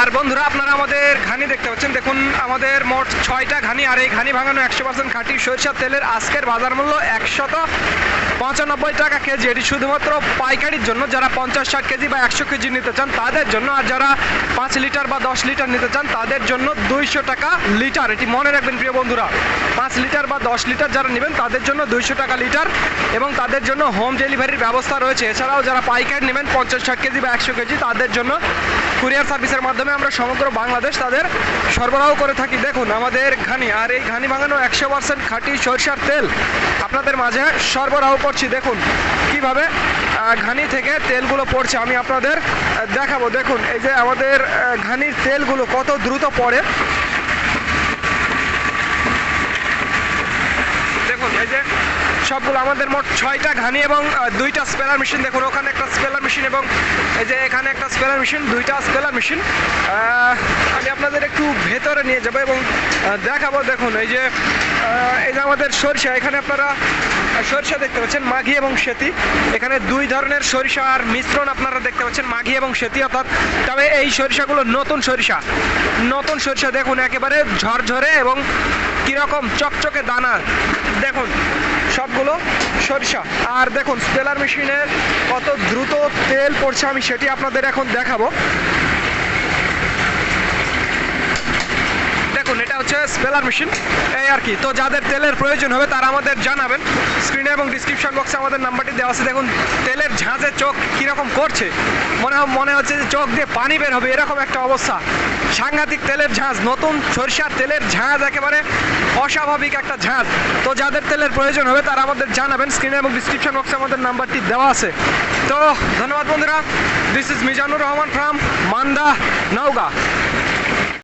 আর বন্ধুরা, আপনারা আমাদের ঘানি দেখতে পাচ্ছেন। দেখুন, আমাদের মোট ছয়টা ঘানি, আর এই ঘানি ভাঙানো একশো পার্সেন্ট খাঁটি সরিষার তেলের আজকের বাজার মূল্য একশত পঁচানব্বই টাকা কেজি। এটি শুধুমাত্র পাইকারির জন্য। যারা পঞ্চাশ ষাট কেজি বা একশো কেজি নিতে চান, তাদের জন্য। আর যারা পাঁচ লিটার বা দশ লিটার নিতে চান, তাদের জন্য দুইশো টাকা লিটার। এটি মনে রাখবেন, প্রিয় বন্ধুরা। পাঁচ লিটার বা দশ লিটার যারা নেবেন, তাদের জন্য দুইশো টাকা লিটার এবং তাদের জন্য হোম ডেলিভারির ব্যবস্থা রয়েছে। এছাড়াও যারা পাইকারি নেবেন, পঞ্চাশ ষাট কেজি বা একশো কেজি, তাদের জন্য কুরিয়ার সার্ভিসের মাধ্যমে আমরা সমগ্র বাংলাদেশ তাদের সরবরাহ করে থাকি। দেখুন, আমাদের ঘানি। আর এই ঘানি ভাঙানো একশো পার্সেন্ট খাঁটি সরিষার তেল আপনাদের মাঝে সরবরাহ করছি, দেখুন কীভাবে ঘানি থেকে তেলগুলো পড়ছে, আমি আপনাদের দেখাবো। দেখুন, এই যে আমাদের ঘানির তেলগুলো কত দ্রুত পড়ে। দেখুন, এই যে সবগুলো আমাদের মোট ছয়টা ঘানি এবং দুইটা স্পেলার মেশিন। দেখুন, ওখানে একটা স্পেলার মেশিন এবং এই যে এখানে একটা স্পেলার মেশিন, দুইটা স্পেলার মেশিন। আমি আপনাদের একটু ভেতরে নিয়ে যাব এবং দেখাবো। দেখুন, এই যে এই যে আমাদের সরিষা, এখানে আপনারা সরিষা দেখতে পাচ্ছেন মাঘি এবং সেতি। এখানে দুই ধরনের সরিষার মিশ্রণ আপনারা দেখতে পাচ্ছেন মাঘি এবং সেতি অর্থাৎ। তবে এই সরিষাগুলো নতুন সরিষা। নতুন সরিষা দেখুন একেবারে ঝরঝরে এবং কীরকম চকচকে দানা। দেখুন, সবগুলো সরিষা। আর দেখুন স্পেলার মেশিনের কত দ্রুত তেল পড়ছে, আমি সেটি আপনাদের এখন দেখাবো। হচ্ছে স্পেলার মেশিন এই আর কি। তো যাদের তেলের প্রয়োজন হবে, তারা আমাদের জানাবেন। স্ক্রিনে এবং ডিসক্রিপশন বক্সে আমাদের নাম্বারটি দেওয়া আছে। দেখুন, তেলের ঝাঁজে চোখ কীরকম করছে। মনে মনে হচ্ছে যে চোখ দিয়ে পানি বের হবে, এরকম একটা অবস্থা। সাংঘাতিক তেলের ঝাঁজ, নতুন সরিষার তেলের ঝাঁজ, একেবারে অস্বাভাবিক একটা ঝাঁজ। তো যাদের তেলের প্রয়োজন হবে, তারা আমাদের জানাবেন। স্ক্রিনে এবং ডিসক্রিপশন বক্সে আমাদের নাম্বারটি দেওয়া আছে। তো ধন্যবাদ বন্ধুরা। This is Mizanur Rahman from Manda, Naogaon.